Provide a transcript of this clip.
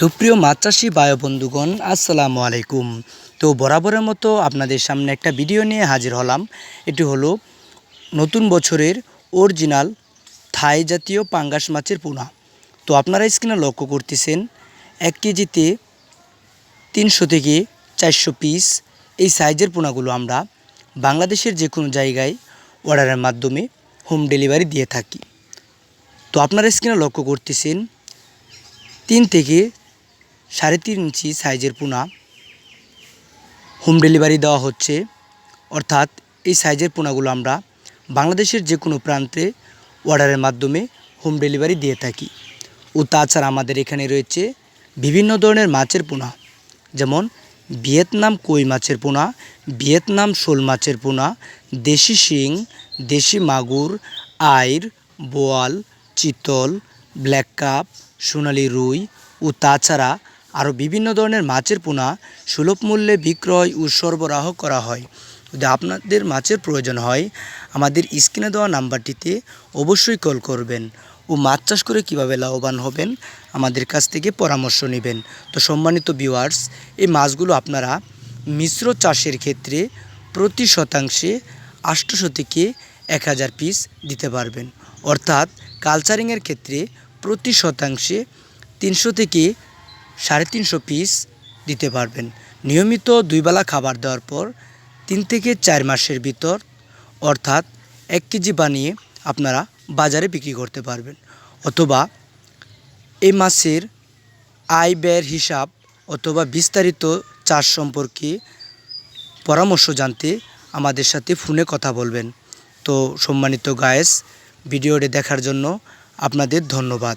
সুপ্রিয় মাছ চাষি বায়ু বন্ধুগণ, আসসালামু আলাইকুম। তো বরাবরের মতো আপনাদের সামনে একটা ভিডিও নিয়ে হাজির হলাম। এটি হলো নতুন বছরের অরিজিনাল থাই জাতীয় পাঙ্গাস মাছের পোনা। তো আপনারা স্ক্রিনে লক্ষ্য করতেছেন, এক কেজিতে তিনশো থেকে চারশো পিস এই সাইজের পোনাগুলো আমরা বাংলাদেশের যে কোনো জায়গায় অর্ডারের মাধ্যমে হোম ডেলিভারি দিয়ে থাকি। তো আপনারা স্ক্রিনে লক্ষ্য করতেছেন, তিন থেকে সাড়ে তিন ইঞ্চি সাইজের পোনা। হোম ডেলিভারি দেওয়া হচ্ছে। অর্থাৎ এই সাইজের পোনাগুলো আমরা বাংলাদেশের যে কোনো প্রান্তে অর্ডারের মাধ্যমে হোম ডেলিভারি দিয়ে থাকি। ও তাছাড়া আমাদের এখানে রয়েছে বিভিন্ন ধরনের মাছের পোনা। যেমন ভিয়েতনাম কই মাছের পোনা, ভিয়েতনাম শোল মাছের পোনা, দেশি শিং, দেশি মাগুর, আইর, বোয়াল, চিতল, ব্ল্যাক কাপ, সোনালি রুই ও তাছাড়া আরও বিভিন্ন ধরনের মাছের পোনা সুলভ মূল্যে বিক্রয় ও সরবরাহ করা হয়। যদি আপনাদের মাছের প্রয়োজন হয়, আমাদের স্ক্রিনে দেওয়া নাম্বারটিতে অবশ্যই কল করবেন ও মাছ চাষ করে কীভাবে লাভবান হবেন আমাদের কাছ থেকে পরামর্শ নেবেন। তো সম্মানিত ভিউয়ার্স, এই মাছগুলো আপনারা মিশ্র চাষের ক্ষেত্রে প্রতি শতাংশে আটশোশো থেকে এক হাজার পিস দিতে পারবেন। অর্থাৎ কালচারিংয়ের ক্ষেত্রে প্রতি শতাংশে তিনশো থেকে সাড়ে তিনশো পিস দিতে পারবেন। নিয়মিত দুইবেলা খাবার দেওয়ার পর তিন থেকে চার মাসের ভিতর অর্থাৎ এক কেজি বানিয়ে আপনারা বাজারে বিক্রি করতে পারবেন। অথবা এই মাছের আয় ব্যয়ের হিসাব অথবা বিস্তারিত চাষ সম্পর্কে পরামর্শ জানতে আমাদের সাথে ফোনে কথা বলবেন। তো সম্মানিত গায়েস ভিডিওটি দেখার জন্য আপনাদের ধন্যবাদ।